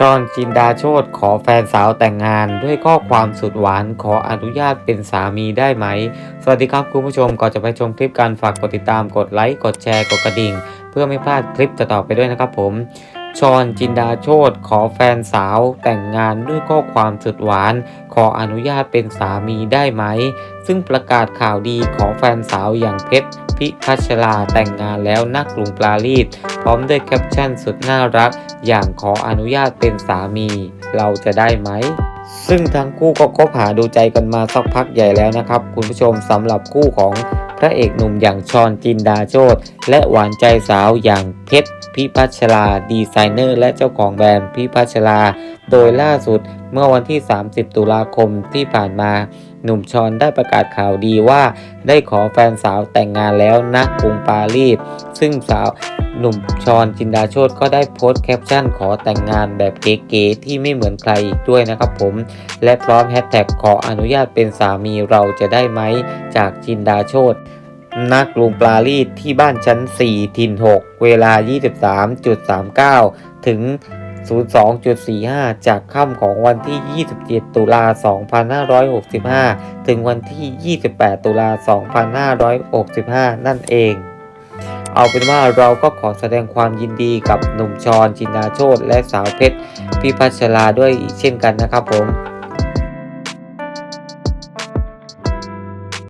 ชอนจินดาโชตขอแฟนสาวแต่งงานด้วยข้อความสุดหวานขออนุญาตเป็นสามีได้ไหม สวัสดีครับคุณผู้ชมก่อนจะไปชมคลิปการฝากกดติดตามกดไลค์กดแชร์กดกระดิ่ง เพื่อไม่พลาดคลิปต่อๆไปด้วยนะครับผมชอนจินดาโชตขอแฟนสาวแต่งงานด้วยข้อความสุดหวาน ขออนุญาตเป็นสามีได้ไหม ซึ่งประกาศข่าวดีของแฟนสาวอย่างเพชร พิพัชราแต่งงานแล้วนักกรุงปลารีสพร้อมด้วยแคปชั่นสุดน่ารัก อย่างขออนุญาตเป็นสามี เราจะได้ไหมซึ่งทั้งคู่ก็คบหาดูใจกันมาสักพักใหญ่แล้วนะครับ คุณผู้ชมสำหรับคู่ของพระเอกหนุ่มอย่างชอนจินดาโชตและหวานใจสาวอย่างเพชรพิพัชรา ดีไซเนอร์ และเจ้าของแบรนด์พิพัชรา โดยล่าสุดเมื่อวันที่ 30 ตุลาคมที่ผ่านมาหนุ่มชอนได้ประกาศข่าวดีว่า ได้ขอแฟนสาวแต่งงานแล้วณกรุงปารีสซึ่งสาวหนุ่มชอนจินดาโชตก็ได้โพสต์แคปชั่นขอแต่งงานแบบเก๋ๆที่ไม่เหมือนใครอีกด้วยนะครับผม และพร้อมแฮชแท็กขออนุญาตเป็นสามีเราจะได้ไหมจากจินดาโชตนักลุงปลารีสที่บ้านชั้น 4 ทิน 6 เวลา 23.39 ถึง 02.45 จากค่ำของวันที่ 27 ตุลา 2565 ถึงวันที่ 28 ตุลา 2565 นั่นเอง เอาเป็นว่าเราก็ขอแสดงความยินดีกับหนุ่มชอนจินดาโชตและสาวเพชรพิพัชราด้วยอีกเช่นกันนะครับผม